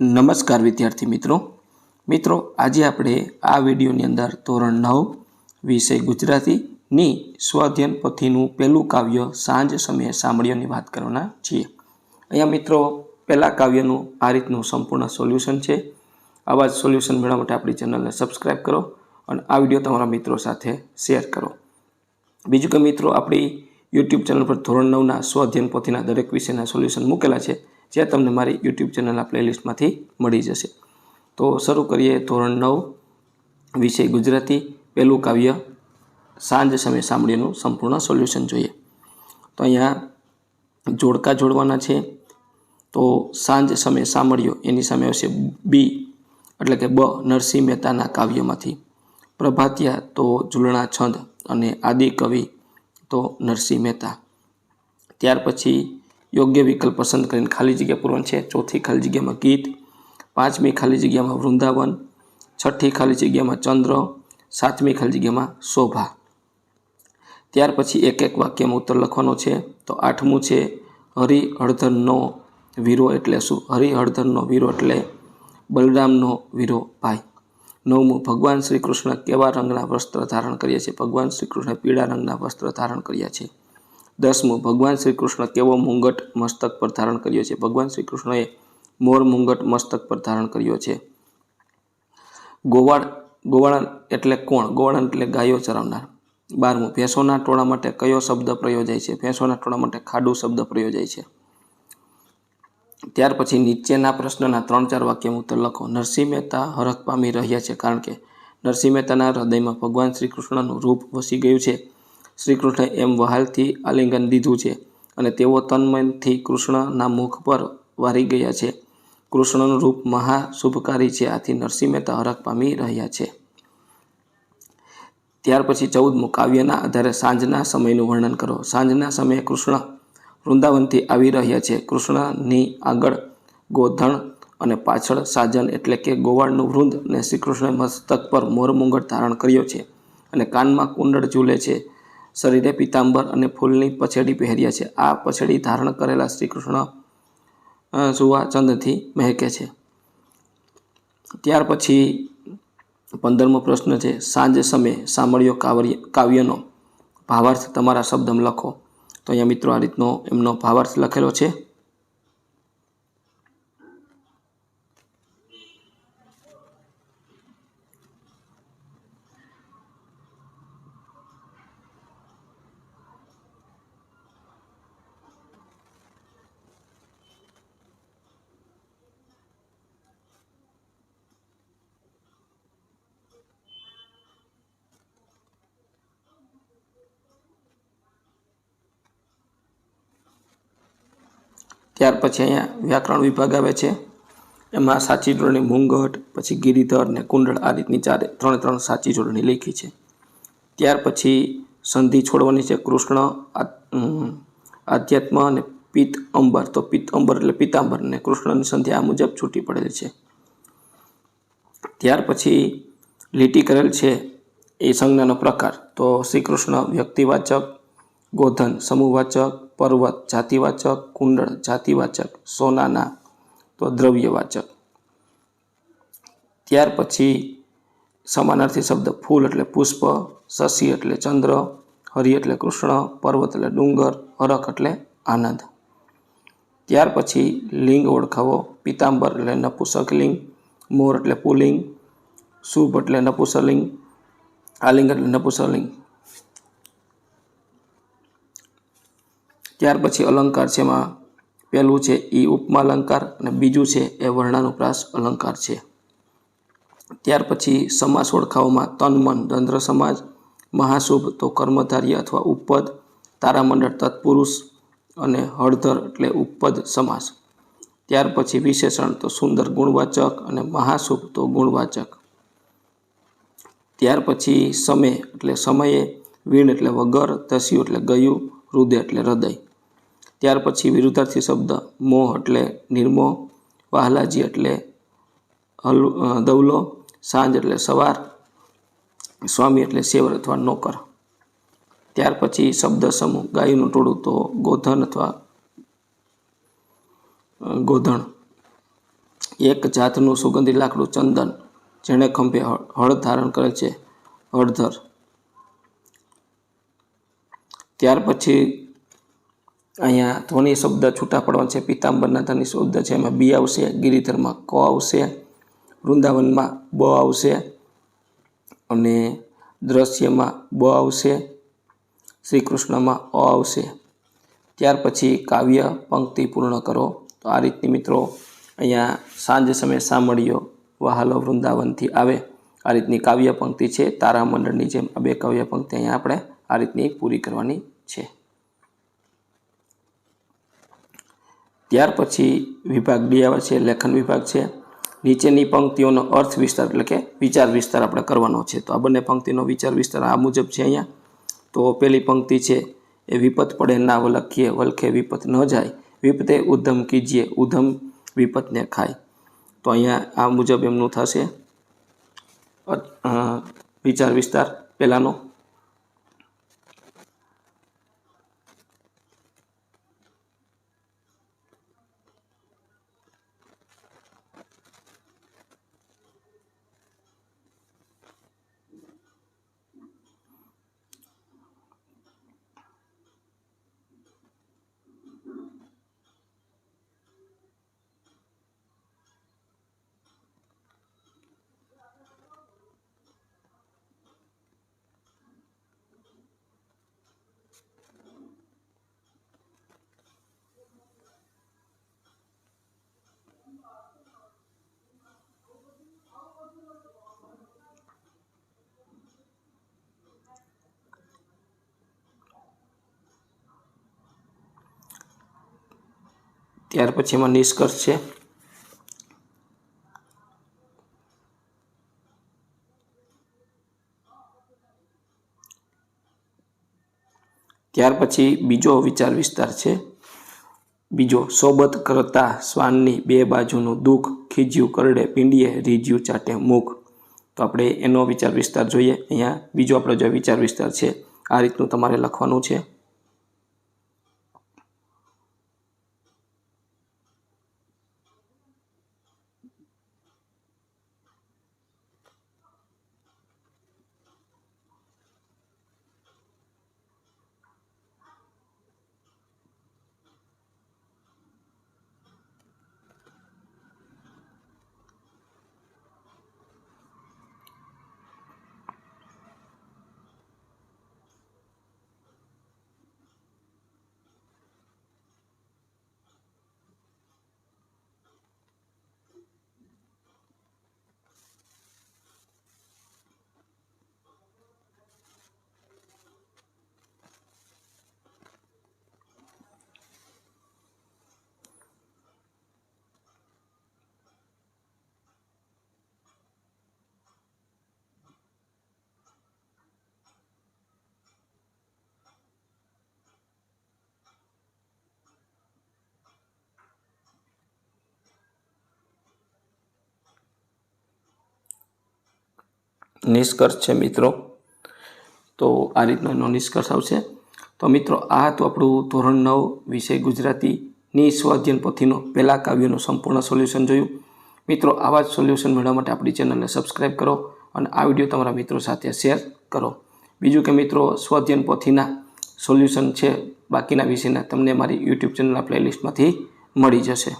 નમસ્કાર વિદ્યાર્થી મિત્રો. મિત્રો, આજે આપણે આ વિડીયોની અંદર ધોરણ નવ વિષય ગુજરાતીની સ્વઅધ્યયન પોથીનું પહેલું કાવ્ય સાંજ સમયે સાંભળ્યોની વાત કરવાના છીએ. અહીંયા મિત્રો, પહેલાં કાવ્યનું આ રીતનું સંપૂર્ણ સોલ્યુશન છે. આવા જ સોલ્યુશન મેળવવા માટે આપણી ચેનલને સબસ્ક્રાઈબ કરો અને આ વીડિયો તમારા મિત્રો સાથે શેર કરો. બીજું કે મિત્રો, આપણી યુટ્યુબ ચેનલ પર ધોરણ નવના સ્વઅધ્યયન પોથીના દરેક વિષયના સોલ્યુશન મૂકેલા છે. જે તમને મારી યુટ્યુબ ચેનલના પ્લેલિસ્ટમાંથી મળી જશે. તો શરૂ કરીએ ધોરણ નવ, વિષય ગુજરાતી, પહેલું કાવ્ય, સાંજ સમય સાંભળીનું સંપૂર્ણ સોલ્યુશન જોઈએ. તો અહીંયા જોડકા જોડવાના છે. તો સાંજ સમય સાંભળ્યો, એની સામે આવશે બી એટલે કે બ, નરસિંહ મહેતાના કાવ્યમાંથી. પ્રભાતિયા, તો ઝૂલણા છંદ અને આદિ કવિ તો નરસિંહ મહેતા. ત્યાર પછી યોગ્ય વિકલ્પ પસંદ કરીને ખાલી જગ્યા પૂરવાની છે. ચોથી ખાલી જગ્યામાં ગીત. પાંચમી ખાલી જગ્યામાં વૃંદાવન. છઠ્ઠી ખાલી જગ્યામાં ચંદ્ર. સાતમી ખાલી જગ્યામાં શોભા. ત્યાર પછી એક એક વાક્યમાં ઉત્તર લખવાનો છે. તો આઠમું છે, હરિ હળધરનો વીરો એટલે શું? હરિ હળધરનો વીરો એટલે બલરામનો વીરો ભાઈ. નવમું, ભગવાન શ્રી કૃષ્ણ કેવા રંગના વસ્ત્ર ધારણ કર્યા છે? ભગવાન શ્રી કૃષ્ણ પીળા રંગના વસ્ત્ર ધારણ કર્યા છે. દસમું, ભગવાન શ્રી કૃષ્ણ કેવો મુંગટ મસ્તક પર ધારણ કર્યો છે? ભગવાન શ્રી કૃષ્ણએ મોર મુંગટ મસ્તક પર ધારણ કર્યો છે. ગોવાળ, ગોવાળન એટલે કોણ? ગોવાળન એટલે ગાયો ચરાવનાર. બારમું, ભેંસોના ટોળા માટે કયો શબ્દ પ્રયોજાય છે? ભેંસોના ટોળા માટે ખાડું શબ્દ પ્રયોજાય છે. ત્યાર પછી નીચેના પ્રશ્નના ત્રણ ચાર વાક્યમાં ઉત્તર લખો. નરસિંહ મહેતા હરખ પામી રહ્યા છે કારણ કે નરસિંહ મહેતાના હૃદયમાં ભગવાન શ્રી કૃષ્ણનું રૂપ વસી ગયું છે. શ્રી કૃષ્ણે એમ વહાલથી આલિંગન દીધું છે અને તેઓ તન્મનથી કૃષ્ણના મુખ પર વારી ગયા છે. કૃષ્ણનું રૂપ મહા શુભકારી છે. આથી નરસિંહ મહેતા હરખ પામી રહ્યા છે. ત્યાર પછી ચૌદમું કાવ્યના આધારે સાંજના સમયનું વર્ણન કરો. સાંજના સમયે કૃષ્ણ વૃંદાવનથી આવી રહ્યા છે. કૃષ્ણની આગળ ગોધણ અને પાછળ સાજન એટલે કે ગોવાળનું વૃંદ અને શ્રીકૃષ્ણે મસ્તક પર મોરમુંગટ ધારણ કર્યો છે અને કાનમાં કુંડળ ઝૂલે છે. શરીરે પીતાંબર અને ફૂલની પછેડી પહેર્યા છે. આ પછેડી ધારણ કરેલા શ્રી કૃષ્ણ સુવા મહેકે છે. ત્યાર પછી પંદરમો પ્રશ્ન છે, સાંજ સમયે સાંભળ્યો કાવ્ય કાવ્યનો ભાવાર્થ તમારા શબ્દમાં લખો. તો અહીંયા મિત્રો આ રીતનો એમનો ભાવાર્થ લખેલો છે. ત્યાર પછી અહીંયા વ્યાકરણ વિભાગ આવે છે. એમાં સાચી જોડણી મુંગટ, પછી ગિરિધર ને કુંડળ આ રીતની ચારે ત્રણે ત્રણ સાચી જોડણી લખી છે. ત્યાર પછી સંધિ છોડવાની છે કૃષ્ણ આધ્યાત્મ અને પિત્ત અંબર. તો પિત્ત અંબર એટલે પિતાંબર ને કૃષ્ણની સંધિ આ મુજબ છૂટી પડેલી છે. ત્યાર પછી લીટી કરેલ છે એ સંજ્ઞાનો પ્રકાર. તો શ્રી કૃષ્ણ વ્યક્તિવાચક, ગોધન સમૂહવાચક પર્વત, જાતિવાચક, કુંડળ, જાતિવાચક, સોનાના, તો દ્રવ્યવાચક. ત્યાર પછી સમાનાર્થી શબ્દ ફૂલ એટલે પુષ્પ, શશી એટલે ચંદ્ર, હરિ એટલે કૃષ્ણ, પર્વત એટલે ડુંગર, હરખ એટલે આનંદ. ત્યાર પછી લિંગ ઓળખાવો, પિતાંબર એટલે નપુસકલિંગ, મોર એટલે પુલિંગ, શુભ એટલે નપુસલિંગ, આલિંગ એટલે નપુસલિંગ. ત્યાર પછી અલંકાર છે એમાં પહેલું છે એ ઉપમા અલંકાર અને બીજું છે એ વર્ણાનુપ્રાસ અલંકાર છે. ત્યાર પછી સમાસ ઓળખાવોમાં તન મન દંદ્ર સમાજ મહાશુભ તો કર્મધાર્ય અથવા ઉપપદ તારામંડળ તત્પુરુષ અને હળધર એટલે ઉપપદ સમાસ. ત્યાર પછી વિશેષણ તો સુંદર ગુણવાચક અને મહાશુભ તો ગુણવાચક. ત્યાર પછી સમય એટલે સમયે, વીણ એટલે વગર તસ્યું એટલે ગયું હૃદય એટલે હૃદય. ત્યાર પછી વિરુદ્ધાર્થી શબ્દ મોહ એટલે નિર્મોહ, વહાલાજી એટલે હલ દવલો, સાંજ એટલે સવાર, સ્વામી એટલે સેવર અથવા નોકર. ત્યાર પછી શબ્દ સમૂહ, ગાયનું ટોળું તો ગોધન અથવા ગોધણ. એક જાતનું સુગંધી લાકડું ચંદન, જેણે ખંભે હળ ધારણ કરે છે, હળધર. ત્યાર પછી અહીંયા ધ્વનિ શબ્દ છૂટા પડવાનો છે, પિતાંબરના ધ્વનિ શબ્દ છે, એમાં બી આવશે, ગિરિધરમાં ક આવશે, વૃંદાવનમાં બ આવશે અને દ્રશ્યમાં બ આવશે શ્રી કૃષ્ણમાં અ આવશે. ત્યાર પછી કાવ્ય પંક્તિ પૂર્ણ કરો. તો આ રીતની મિત્રો અહીંયા સાંજ સમયે સાંભળ્યો વહાલો વૃંદાવનથી આવે. આ રીતની કાવ્ય પંક્તિ છે, તારામંડળની જેમ આ બે કાવ્ય પંક્તિ અહીંયા આપણે આ રીતની પૂરી કરવાની છે. ત્યાર પછી વિભાગ ડી આવે છે, લેખન વિભાગ છે. નીચેની પંક્તિઓનો અર્થ વિસ્તાર એટલે કે વિચાર વિસ્તાર આપણે કરવાનો છે. તો આ બંને પંક્તિનો વિચાર વિસ્તાર આ મુજબ છે અહીંયા. તો પેલી પંક્તિ છે, એ વિપત પડે ના વલખીએ, વલખે વિપત ન જાય. વિપતે ઉધમ કીજીએ ઉધમ વિપતને ખાય. તો અહીંયા આ મુજબ એમનું થશે. વિચાર વિસ્તાર પહેલાંનો ત્યાર પછી એમાં નિષ્કર્ષ છે. ત્યાર પછી બીજો વિચાર વિસ્તાર છે. બીજો, સોબત કરતા શ્વાનની બે બાજુનું દુઃખ ખીજ્યું, કરડે, પીંડીએ રીજ્યું ચાટે મુખ તો આપણે એનો વિચાર વિસ્તાર જોઈએ. અહીંયા બીજો આપણો જે વિચાર વિસ્તાર છે, આ રીતનું તમારે લખવાનું છે. નિષ્કર્ષ છે મિત્રો. તો આ રીતનો એનો નિષ્કર્ષ આવશે. તો મિત્રો, આ તો આપણું ધોરણ નવ, વિષય ગુજરાતીની સ્વાધ્યન પોથીનો પહેલાં કાવ્યનું સંપૂર્ણ સોલ્યુશન જોયું. મિત્રો, આવા જ સોલ્યુશન મેળવવા માટે આપણી ચેનલને સબસ્ક્રાઈબ કરો અને આ વીડિયો તમારા મિત્રો સાથે શેર કરો. બીજું કે મિત્રો, સ્વાધ્યન પોથીના સોલ્યુશન છે બાકીના વિષયના તમને મારી યુટ્યુબ ચેનલના પ્લેલિસ્ટમાંથી મળી જશે.